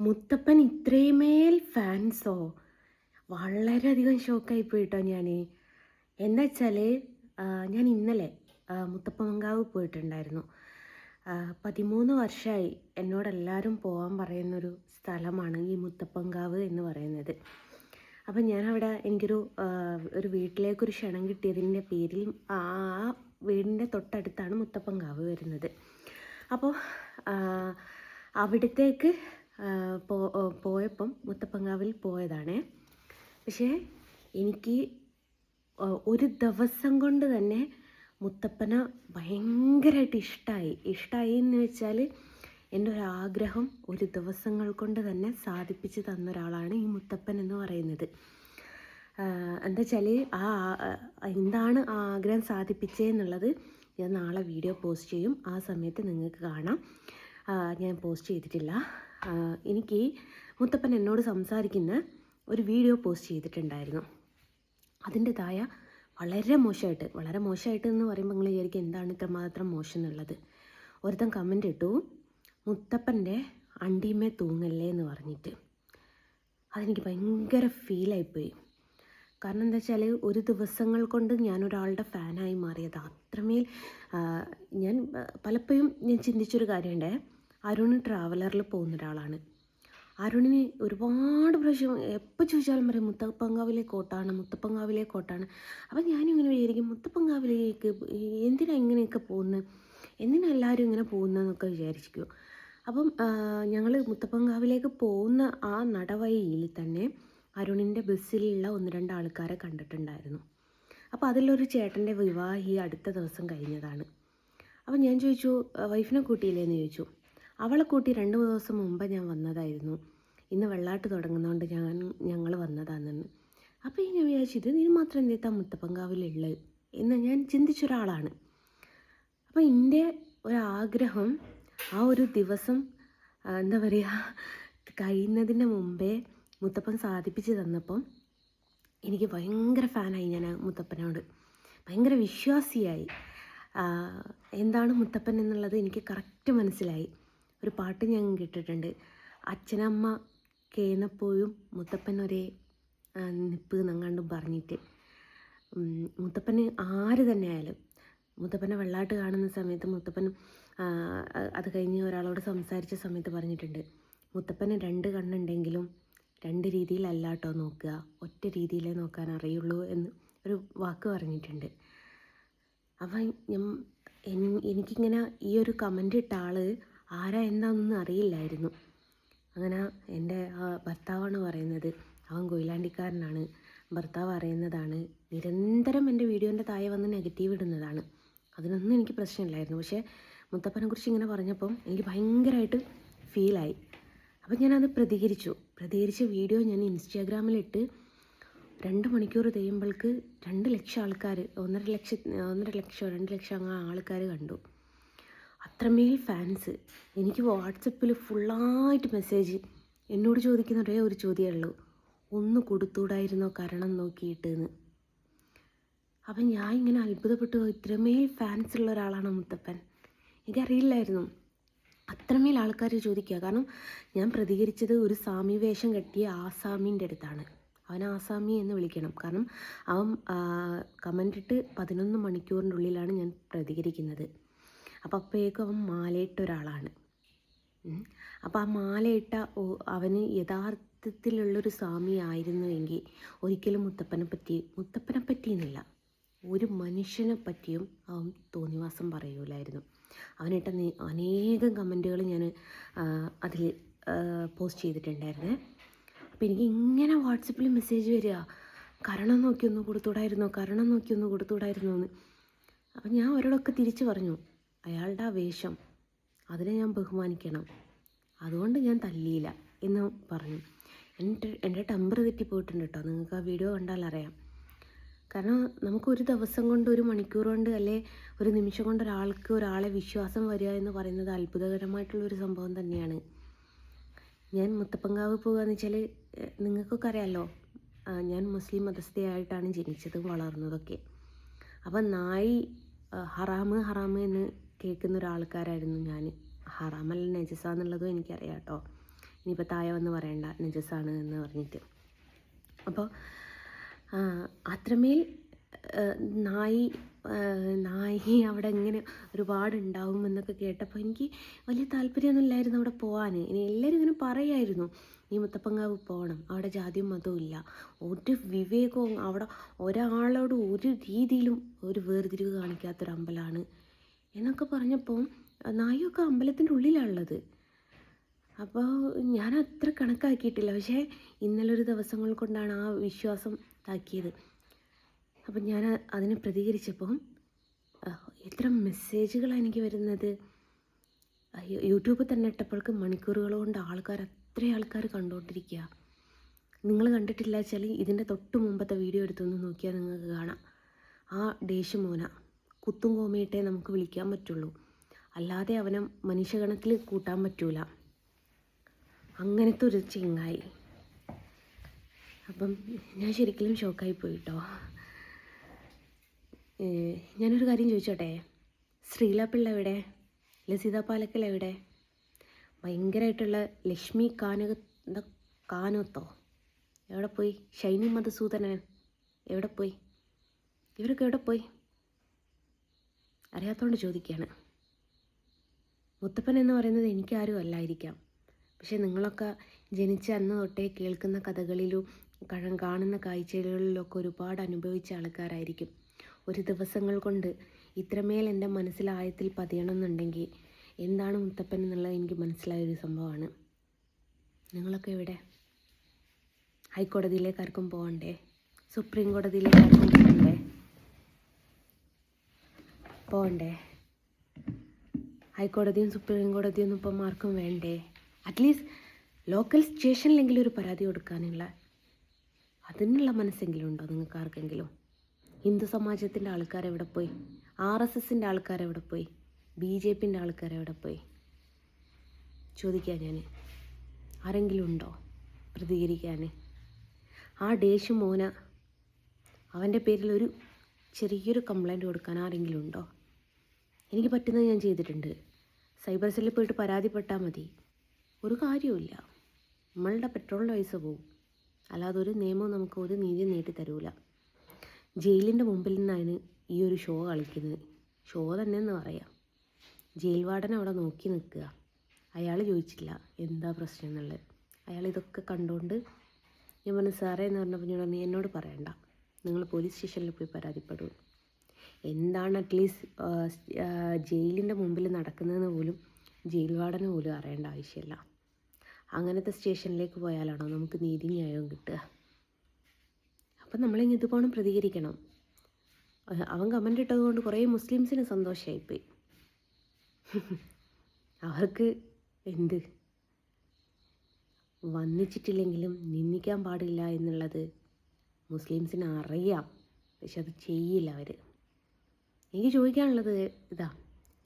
മുത്തപ്പൻ ഇത്രയുമേൽ ഫാൻസോ? വളരെയധികം ഷോക്കായി പോയിട്ടോ ഞാൻ എന്താ വെച്ചാൽ ഞാൻ ഇന്നലെ മുത്തപ്പമങ്കാവ് പോയിട്ടുണ്ടായിരുന്നു. പതിമൂന്ന് വർഷമായി എന്നോടെല്ലാവരും പോകാൻ പറയുന്നൊരു സ്ഥലമാണ് ഈ മുത്തപ്പങ്കാവ് എന്ന് പറയുന്നത്. അപ്പം ഞാനവിടെ എനിക്കൊരു ഒരു വീട്ടിലേക്കൊരു ക്ഷണം കിട്ടിയതിന്റെ പേരിൽ ആ വീടിന്റെ തൊട്ടടുത്താണ് മുത്തപ്പങ്കാവ് വരുന്നത്. അപ്പോൾ അവിടത്തേക്ക് പോയപ്പം മുത്തപ്പങ്കാവിൽ പോയതാണ്. പക്ഷേ എനിക്ക് ഒരു ദിവസം കൊണ്ട് തന്നെ മുത്തപ്പന ഭയങ്കരമായിട്ട് ഇഷ്ടമായി ഇഷ്ടമായി എന്ന് വെച്ചാൽ എന്റെ ഒരു ആഗ്രഹം ഒരു ദിവസങ്ങൾ കൊണ്ട് തന്നെ സാധിപ്പിച്ച് തന്ന ഒരാളാണ് ഈ മുത്തപ്പൻ എന്ന് പറയുന്നത്. എന്താ വെച്ചാൽ ആ എന്താണ് ആ ആഗ്രഹം സാധിപ്പിച്ചതെന്നുള്ളത് ഞാൻ നാളെ വീഡിയോ പോസ്റ്റ് ചെയ്യും. ആ സമയത്ത് നിങ്ങൾക്ക് കാണാം. ഞാൻ പോസ്റ്റ് ചെയ്തിട്ടില്ല. എനിക്ക് മുത്തപ്പൻ എന്നോട് സംസാരിക്കുന്ന ഒരു വീഡിയോ പോസ്റ്റ് ചെയ്തിട്ടുണ്ടായിരുന്നു. അതിന്റെതായ വളരെ മോശമായിട്ട് വളരെ മോശമായിട്ട് എന്ന് പറയുമ്പോൾ നിങ്ങൾ വിചാരിക്കും എന്താണ് ഇത്രമാത്രം മോശം എന്നുള്ളത്. ഒരുത്തൻ കമന്റ് ഇട്ടു മുത്തപ്പന്റെ അണ്ടിമേ തൂങ്ങല്ലേ എന്ന് പറഞ്ഞിട്ട്. അതെനിക്ക് ഭയങ്കര ഫീലായിപ്പോയി കാരണം എന്താ വെച്ചാൽ ഒരു ദിവസങ്ങൾ കൊണ്ട് ഞാൻ ഒരാളുടെ ഫാനായി മാറിയത്. അത്രമേൽ ഞാൻ പലപ്പോഴും ഞാൻ ചിന്തിച്ചൊരു കാര്യമുണ്ടേ. അരുൺ ട്രാവലറിൽ പോകുന്ന ഒരാളാണ് അരുണിന് ഒരുപാട് പ്രാവശ്യം എപ്പോൾ ചോദിച്ചാലും പറയും മുത്തപ്പങ്കാവിലെ കോട്ടാണ് മുത്തപ്പങ്കാവിലെ കോട്ടാണ്. അപ്പം ഞാനിങ്ങനെ വിചാരിക്കും മുത്തപ്പങ്കാവിലേക്ക് എന്തിനാ ഇങ്ങനെയൊക്കെ പോകുന്നത് എന്തിനാ എല്ലാവരും ഇങ്ങനെ പോകുന്നതെന്നൊക്കെ വിചാരിച്ചിരിക്കും. അപ്പം ഞങ്ങൾ മുത്തപ്പങ്കാവിലേക്ക് പോകുന്ന ആ നടവഴിയിൽ തന്നെ അരുണിന്റെ ബസ്സിലുള്ള ഒന്ന് രണ്ട് ആൾക്കാരെ കണ്ടിട്ടുണ്ടായിരുന്നു. അപ്പോൾ അതിലൊരു ചേട്ടന്റെ വിവാഹി അടുത്ത ദിവസം കഴിഞ്ഞതാണ്. അപ്പം ഞാൻ ചോദിച്ചു വൈഫിനെ കൂട്ടിയില്ലേ എന്ന് ചോദിച്ചു? അവളെ കൂട്ടി രണ്ട് മൂന്ന് ദിവസം മുമ്പ് ഞാൻ വന്നതായിരുന്നു. ഇന്ന് വെള്ളാട്ട് തുടങ്ങുന്നതുകൊണ്ട് ഞാൻ ഞങ്ങൾ വന്നതാണെന്ന്. അപ്പോൾ ഞാൻ വിചാരിച്ചു ഇത് നീ മാത്രം എന്തെത്താ മുത്തപ്പങ്കാവിലുള്ളത് എന്ന് ഞാൻ ചിന്തിച്ചൊരാളാണ്. അപ്പോൾ എന്റെ ഒരാഗ്രഹം ആ ഒരു ദിവസം എന്താ പറയുക കഴിയുന്നതിന് മുമ്പേ മുത്തപ്പൻ സാധിപ്പിച്ച് തന്നപ്പം എനിക്ക് ഭയങ്കര ഫാനായി ഞാൻ മുത്തപ്പനോട്. ഭയങ്കര വിശ്വാസിയായി. എന്താണ് മുത്തപ്പൻ എന്നുള്ളത് എനിക്ക് കറക്റ്റ് മനസ്സിലായി. ഒരു പാട്ട് ഞാൻ കേട്ടിട്ടുണ്ട്. അച്ഛനമ്മ കേന്നപ്പോഴും മുത്തപ്പൻ ഒരേ നിപ്പ് നങ്ങാണ്ട് പറഞ്ഞിട്ട്. മുത്തപ്പന് ആര് തന്നെ ആയാലും മുത്തപ്പനെ വെള്ളാട്ട് കാണുന്ന സമയത്ത് മുത്തപ്പൻ അത് കഴിഞ്ഞ് ഒരാളോട് സംസാരിച്ച സമയത്ത് പറഞ്ഞിട്ടുണ്ട്. മുത്തപ്പന് രണ്ട് കണ്ണുണ്ടെങ്കിലും രണ്ട് രീതിയിലല്ല കേട്ടോ നോക്കുക. ഒറ്റ രീതിയിലേ നോക്കാൻ അറിയുള്ളൂ എന്ന് ഒരു വാക്ക് പറഞ്ഞിട്ടുണ്ട്. അപ്പം എനിക്കിങ്ങനെ ഈ ഒരു കമന്റ് ഇട്ട ആൾ ആരാ എന്താണെന്നൊന്നും അറിയില്ലായിരുന്നു. അങ്ങനെ എന്റെ ഭർത്താവാണ് പറയുന്നത്. അവൻ കൊയിലാണ്ടിക്കാരനാണ്. ഭർത്താവ് അറിയുന്നതാണ്. നിരന്തരം എന്റെ വീഡിയോന്റെ താഴെ വന്ന് നെഗറ്റീവ് ഇടുന്നതാണ്. അതിനൊന്നും എനിക്ക് പ്രശ്നമില്ലായിരുന്നു. പക്ഷേ മുത്തപ്പനെ കുറിച്ച് ഇങ്ങനെ പറഞ്ഞപ്പം എനിക്ക് ഭയങ്കരമായിട്ട് ഫീലായി. അപ്പം ഞാനത് പ്രതികരിച്ചു. പ്രതികരിച്ച വീഡിയോ ഞാൻ ഇൻസ്റ്റാഗ്രാമിലിട്ട് രണ്ട് മണിക്കൂർ കഴിയുമ്പോൾക്ക് രണ്ട് ലക്ഷം ആൾക്കാർ ഒന്നര ലക്ഷം ഒന്നര ലക്ഷം രണ്ട് ലക്ഷം ആൾക്കാർ കണ്ടു. അത്രമേൽ ഫാൻസ്. എനിക്ക് വാട്സപ്പിൽ ഫുള്ളായിട്ട് മെസ്സേജ്. എന്നോട് ചോദിക്കുന്ന ഒരേ ഒരു ചോദ്യമേ ഉള്ളൂ. ഒന്ന് കൊടുത്തൂടായിരുന്നോ കരണം നോക്കിയിട്ട് എന്ന് അപ്പം ഞാൻ ഇങ്ങനെ അത്ഭുതപ്പെട്ടു. ഇത്രമേൽ ഫാൻസ് ഉള്ള ഒരാളാണ് മുത്തപ്പൻ. എനിക്കറിയില്ലായിരുന്നു. അത്രമേൽ ആൾക്കാർ ചോദിക്കുക. കാരണം ഞാൻ പ്രതികരിച്ചത് ഒരു സാമി വേഷം കെട്ടിയ ആസാമിന്റെ അടുത്താണ്. അവൻ ആസാമി എന്ന് വിളിക്കണം. കാരണം അവൻ കമന്റ് ഇട്ട് പതിനൊന്ന് മണിക്കൂറിന്റെ ഉള്ളിലാണ് ഞാൻ പ്രതികരിക്കുന്നത്. അപ്പോൾ അപ്പോഴേക്കും അവൻ മാലയിട്ട ഒരാളാണ്. അപ്പോൾ ആ മാലയിട്ട അവന് യഥാർത്ഥത്തിലുള്ളൊരു സ്വാമി ആയിരുന്നുവെങ്കിൽ ഒരിക്കലും മുത്തപ്പനെ പറ്റി മുത്തപ്പനെ പറ്റിയെന്നില്ല. ഒരു മനുഷ്യനെ പറ്റിയും അവൻ തോന്നിവാസം പറയൂലായിരുന്നു. അവനിട്ട അനേകം കമന്റുകൾ ഞാൻ അതിൽ പോസ്റ്റ് ചെയ്തിട്ടുണ്ടായിരുന്നേ. അപ്പോൾ എനിക്ക് ഇങ്ങനെ വാട്സപ്പിൽ മെസ്സേജ് വരിക കരണം നോക്കി ഒന്ന് കൊടുത്തൂടായിരുന്നോ കരണം നോക്കി ഒന്ന് കൊടുത്തൂടായിരുന്നോ എന്ന്. അപ്പം ഞാൻ അവരോടൊക്കെ തിരിച്ചു പറഞ്ഞു അയാളുടെ ആ വേഷം അതിനെ ഞാൻ ബഹുമാനിക്കണം. അതുകൊണ്ട് ഞാൻ തല്ലിയില്ല എന്ന് പറഞ്ഞു. എന്റെ എന്റെ ടെമ്പർ തെറ്റിപ്പോയിട്ടുണ്ട് കേട്ടോ. നിങ്ങൾക്ക് ആ വീഡിയോ കണ്ടാൽ അറിയാം. കാരണം നമുക്ക് ഒരു ദിവസം കൊണ്ട് ഒരു മണിക്കൂർ കൊണ്ട് അല്ലെ ഒരു നിമിഷം കൊണ്ട് ഒരാൾക്ക് ഒരാളെ വിശ്വാസം വരിക എന്ന് പറയുന്നത് അത്ഭുതകരമായിട്ടുള്ളൊരു സംഭവം തന്നെയാണ്. ഞാൻ മുത്തപ്പങ്കാവ് പോകുകയെന്ന് വെച്ചാൽ നിങ്ങൾക്കൊക്കെ അറിയാമല്ലോ ഞാൻ മുസ്ലിം മതസ്ഥയായിട്ടാണ് ജനിച്ചതും വളർന്നതൊക്കെ. അപ്പം നായി ഹറാമ് ഹറാമ് എന്ന് കേൾക്കുന്ന ഒരാൾക്കാരായിരുന്നു ഞാൻ. ഹറാമല്ല നജസ എന്നുള്ളതും എനിക്കറിയാം കേട്ടോ. ഇനിയിപ്പോൾ താഴെ വന്ന് പറയണ്ട നജസാണ് എന്ന് പറഞ്ഞിട്ട്. അപ്പോൾ അത്രമേൽ നായി നായി അവിടെ ഇങ്ങനെ ഒരുപാട് ഉണ്ടാവും എന്നൊക്കെ കേട്ടപ്പോൾ എനിക്ക് വലിയ താല്പര്യമൊന്നും ഇല്ലായിരുന്നു അവിടെ പോകാൻ ഇനി എല്ലാവരും ഇങ്ങനെ പറയായിരുന്നു നീ മുത്തപ്പങ്കാവ് പോകണം അവിടെ ജാതിയും മതവും ഇല്ല. ഒരു വിവേകവും അവിടെ ഒരാളോട് ഒരു രീതിയിലും ഒരു വേർതിരിവ് കാണിക്കാത്തൊരു അമ്പലമാണ് എന്നൊക്കെ പറഞ്ഞപ്പോൾ നായൊക്കെ അമ്പലത്തിന്റെ ഉള്ളിലാണുള്ളത്. അപ്പോൾ ഞാൻ അത്ര കണക്കാക്കിയിട്ടില്ല. പക്ഷേ ഇന്നലെ ഒരു ദിവസങ്ങൾ കൊണ്ടാണ് ആ വിശ്വാസം ഇതാക്കിയത് അപ്പം ഞാൻ അതിനെ പ്രതികരിച്ചപ്പോൾ എത്ര മെസ്സേജുകളാണ് എനിക്ക് വരുന്നത്. യൂട്യൂബ് യൂട്യൂബിൽ തന്നെ ഇട്ടപ്പോൾക്ക് മണിക്കൂറുകൾ കൊണ്ട് ആൾക്കാർ അത്രയും ആൾക്കാർ കണ്ടുകൊണ്ടിരിക്കുക. നിങ്ങൾ കണ്ടിട്ടില്ല വെച്ചാൽ ഇതിന്റെ തൊട്ട് മുമ്പത്തെ വീഡിയോ എടുത്തൊന്ന് നോക്കിയാൽ നിങ്ങൾക്ക് കാണാം. ആ ഡേഷ് മോന കുത്തും കോമയിട്ടേ നമുക്ക് വിളിക്കാൻ പറ്റുള്ളൂ. അല്ലാതെ അവനെ മനുഷ്യഗണത്തിൽ കൂട്ടാൻ പറ്റൂല. അങ്ങനത്തെ ഒരു ചിങ്ങായി. അപ്പം ഞാൻ ശരിക്കും ഷോക്കായി പോയിട്ടോ. ഞാനൊരു കാര്യം ചോദിച്ചോട്ടെ? ശ്രീല പിള്ള എവിടെ? ലസിത പാലക്കൽ എവിടെ? ഭയങ്കരമായിട്ടുള്ള ലക്ഷ്മി കാനക കാനത്തോ? എവിടെ പോയി? ഷൈനി മധുസൂദനൻ എവിടെ പോയി? ഇവരൊക്കെ എവിടെ പോയി? അറിയാത്തതുകൊണ്ട് ചോദിക്കുകയാണ് മുത്തപ്പൻ എന്ന് പറയുന്നത് എനിക്കാരും അല്ലായിരിക്കാം. പക്ഷേ നിങ്ങളൊക്കെ ജനിച്ച അന്ന് തൊട്ടേ കേൾക്കുന്ന കഥകളിലും കഴം കാണുന്ന കാഴ്ചകളിലൊക്കെ ഒരുപാട് അനുഭവിച്ച ആൾക്കാരായിരിക്കും. ഒരു ദിവസങ്ങൾ കൊണ്ട് ഇത്രമേൽ എന്റെ മനസ്സിലായത്തിൽ പതിയണമെന്നുണ്ടെങ്കിൽ എന്താണ് മുത്തപ്പൻ എന്നുള്ളത് എനിക്ക് മനസ്സിലായ ഒരു സംഭവമാണ്. നിങ്ങളൊക്കെ എവിടെ? ഹൈക്കോടതിയിലേക്ക് ആർക്കും പോകണ്ടേ? സുപ്രീം കോടതിയിലേക്ക് ആർക്കും പോകണ്ടേ ഹൈക്കോടതിയും സുപ്രീം കോടതിയും ഇപ്പം ആർക്കും വേണ്ടേ? അറ്റ്ലീസ്റ്റ് ലോക്കൽ സ്റ്റേഷനിലെങ്കിലും ഒരു പരാതി കൊടുക്കാനുള്ള അതിനുള്ള മനസ്സെങ്കിലും ഉണ്ടോ നിങ്ങൾക്ക് ആർക്കെങ്കിലും? ഹിന്ദു സമാജത്തിന്റെ ആൾക്കാരെവിടെ പോയി? ആർ എസ് എസിന്റെ ആൾക്കാരെവിടെ പോയി? ബി ജെ പിന്റെ ആൾക്കാരെവിടെ പോയി? ചോദിക്കാം ഞാൻ. ആരെങ്കിലും ഉണ്ടോ പ്രതികരിക്കാൻ? ആ ഡേഷ് മോന അവന്റെ പേരിൽ ഒരു ചെറിയൊരു കംപ്ലൈന്റ് കൊടുക്കാൻ ആരെങ്കിലും ഉണ്ടോ? എനിക്ക് പറ്റുന്നത് ഞാൻ ചെയ്തിട്ടുണ്ട്. സൈബർ സെല്ലിൽ പോയിട്ട് പരാതിപ്പെട്ടാൽ മതി. ഒരു കാര്യവുമില്ല. നമ്മളുടെ പെട്രോളിന്റെ പൈസ പോവും. അല്ലാതെ ഒരു നിയമവും നമുക്ക് ഒരു നീതി നേടി തരൂല. ജയിലിന്റെ മുമ്പിൽ നിന്നാണ് ഈ ഒരു ഷോ കളിക്കുന്നത്. ഷോ തന്നെ എന്ന് പറയാം. ജയിൽ വാർഡൻ അവിടെ നോക്കി നിൽക്കുക. അയാൾ ചോദിച്ചില്ല എന്താ പ്രശ്നം എന്നുള്ളത്? അയാൾ ഇതൊക്കെ കണ്ടുകൊണ്ട് ഞാൻ പറഞ്ഞു സാറേ എന്ന് പറഞ്ഞപ്പോൾ ഞാൻ പറഞ്ഞു എന്നോട് പറയണ്ട. നിങ്ങൾ പോലീസ് സ്റ്റേഷനിൽ പോയി പരാതിപ്പെടൂ. എന്താണ് അറ്റ്ലീസ്റ്റ് ജയിലിന്റെ മുമ്പിൽ നടക്കുന്നതെന്ന് പോലും ജയിൽ വാർഡന് പോലും അറിയേണ്ട ആവശ്യമില്ല. അങ്ങനത്തെ സ്റ്റേഷനിലേക്ക് പോയാലാണോ നമുക്ക് നീതി ന്യായവും കിട്ടുക? അപ്പം നമ്മളിങ്ങ് ഇതുപോലെ പ്രതികരിക്കണം. അവൻ കമന്റ് ഇട്ടതുകൊണ്ട് കുറേ മുസ്ലിംസിന് സന്തോഷമായിപ്പോയി അവർക്ക് എന്ത്? വന്നിച്ചിട്ടില്ലെങ്കിലും നിന്ദിക്കാൻ പാടില്ല എന്നുള്ളത് മുസ്ലിംസിന് അറിയാം. പക്ഷെ അത് ചെയ്യില്ല അവർ എനിക്ക് ചോദിക്കാനുള്ളത് ഇതാ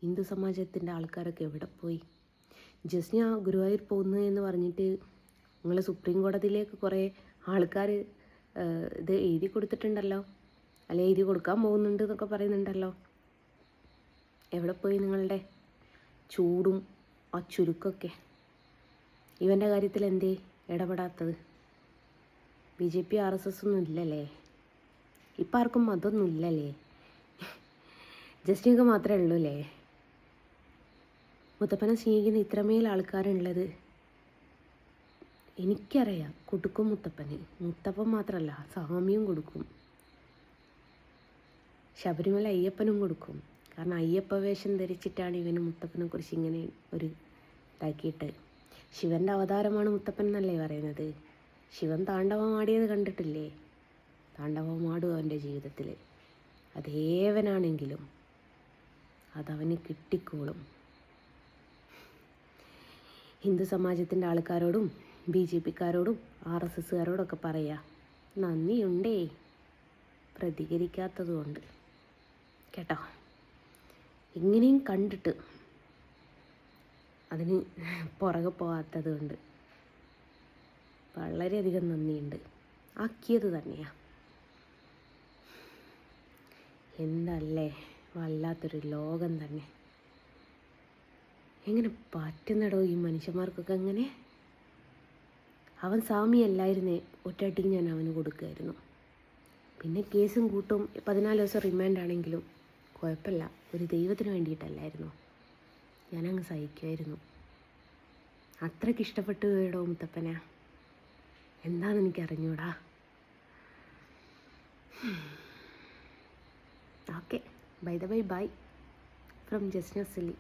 ഹിന്ദു സമാജത്തിന്റെ ആൾക്കാരൊക്കെ എവിടെ പോയി? ജസ്റ്റ് ഞാൻ ഗുരുവായൂർ പോകുന്നു എന്ന് പറഞ്ഞിട്ട് നിങ്ങൾ സുപ്രീം കോടതിയിലേക്ക് കുറേ ആൾക്കാർ ഇത് എഴുതി കൊടുത്തിട്ടുണ്ടല്ലോ? അല്ലെ എഴുതി കൊടുക്കാൻ പോകുന്നുണ്ട് എന്നൊക്കെ പറയുന്നുണ്ടല്ലോ? എവിടെ പോയി നിങ്ങളുടെ ചൂടും ആ ചുരുക്കൊക്കെ? ഇവന്റെ കാര്യത്തിൽ എന്തേ ഇടപെടാത്തത്? B J P R S S ഒന്നും ഇല്ലല്ലേ? ഇപ്പം ആർക്കും മതമൊന്നും ഇല്ലല്ലേ? ജസ്റ്റ് നിങ്ങൾക്ക് മാത്രമേ ഉള്ളൂ അല്ലേ? മുത്തപ്പനെ സ്നേഹിക്കുന്ന ഇത്രമേൽ ആൾക്കാരുള്ളത്. എനിക്കറിയാം കൊടുക്കും മുത്തപ്പന്. മുത്തപ്പൻ മാത്രമല്ല സ്വാമിയും കൊടുക്കും. ശബരിമല അയ്യപ്പനും കൊടുക്കും. കാരണം അയ്യപ്പ വേഷം ധരിച്ചിട്ടാണ് ഇവന് മുത്തപ്പനെ കുറിച്ച് ഇങ്ങനെ ഒരു ഇതാക്കിയിട്ട്. ശിവന്റെ അവതാരമാണ് മുത്തപ്പൻ എന്നല്ലേ പറയുന്നത്? ശിവൻ താണ്ഡവമാടിയത് കണ്ടിട്ടില്ലേ? താണ്ഡവമാടും അവന്റെ ജീവിതത്തിൽ അതേവനാണെങ്കിലും. അതവന് കിട്ടിക്കോളും. ഹിന്ദു സമാജത്തിന്റെ ആൾക്കാരോടും ബി ജെ പിക്കാരോടും ആർ എസ് എസ്സുകാരോടൊക്കെ പറയുക നന്ദിയുണ്ടേ പ്രതികരിക്കാത്തതുകൊണ്ട് കേട്ടോ? ഇങ്ങനെയും കണ്ടിട്ട് അതിന് പുറകെ പോകാത്തത് കൊണ്ട് വളരെയധികം നന്ദിയുണ്ട്. ആക്കിയത് തന്നെയാണ് എന്തല്ലേ? വല്ലാത്തൊരു ലോകം തന്നെ. എങ്ങനെ പറ്റുന്നടോ ഈ മനുഷ്യന്മാർക്കൊക്കെ എങ്ങനെ അവൻ സ്വാമിയല്ലായിരുന്നേ ഒറ്റയടിക്ക് ഞാൻ അവന് കൊടുക്കുമായിരുന്നു. പിന്നെ കേസും കൂട്ടും പതിനാല് ദിവസം റിമാൻഡ് ആണെങ്കിലും കുഴപ്പമില്ല. ഒരു ദൈവത്തിന് വേണ്ടിയിട്ടല്ലായിരുന്നു. ഞാനങ്ങ് സഹിക്കുമായിരുന്നു. അത്രയ്ക്ക് ഇഷ്ടപ്പെട്ടു പോയടോ മുത്തപ്പന. എന്താണെന്ന് എനിക്ക് അറിഞ്ഞൂടാ okay. Bye the bye bye from Jasna Sili